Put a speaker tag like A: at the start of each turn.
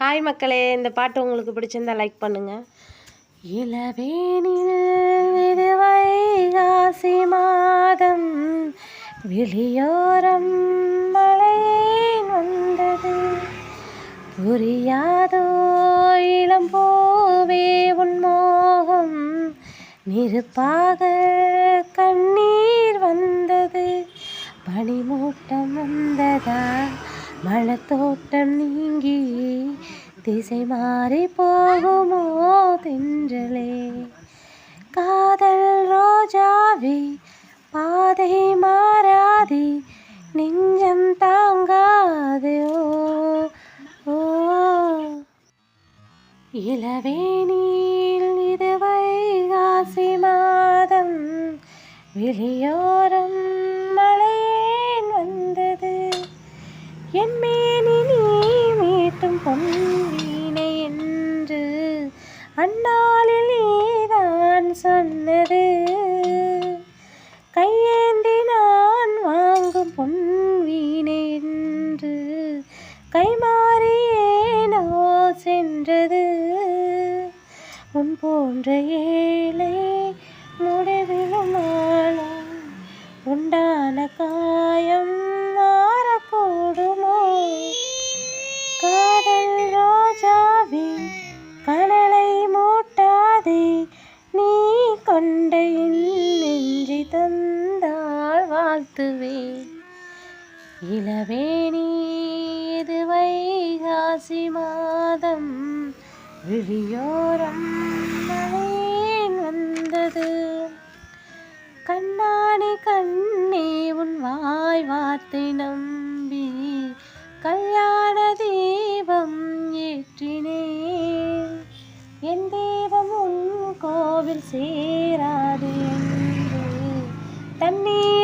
A: Hi மக்களே. இந்த பாட்டு உங்களுக்கு பிடிச்சிருந்தா லைக் பண்ணுங்க. இளவேனில் இது வைகாசி மாதம் வெளியோரம் மழையேன் வந்தது. புரியாதோ இளம் பூவே உன் மோகம் நெருப்பாக மழத்தோட்டம் நீங்கி திசை மாறி போகுமோ தென்றலே? காதல் ரோஜாவே பாதை மாறாதே நெஞ்சம் தாங்காதே ஓ ஓ. இளவேனில் இது வைகாசி மாதம் வெளியோரம் கைமாறியேனோ சென்றது. உன் போன்ற ஏழை முடிவிலும் நாளும் உண்டான காயம் மாறக்கூடுமோ காதல் ரோஜாவே கனலை மூட்டாதே நீ கொண்ட நெஞ்சி தந்தாள் வாழ்த்துவே இளவேணி இது வைகாசி மாதம் விழியோரம் மழையேன் வந்தது. கண்ணாடி கண்ணே உன் வாய் வார்த்தை நம்பி கல்யாண தீபம் ஏற்றினேன். என் தெய்வம் உன் கோவில் சேராது என்று. தண்ணீர்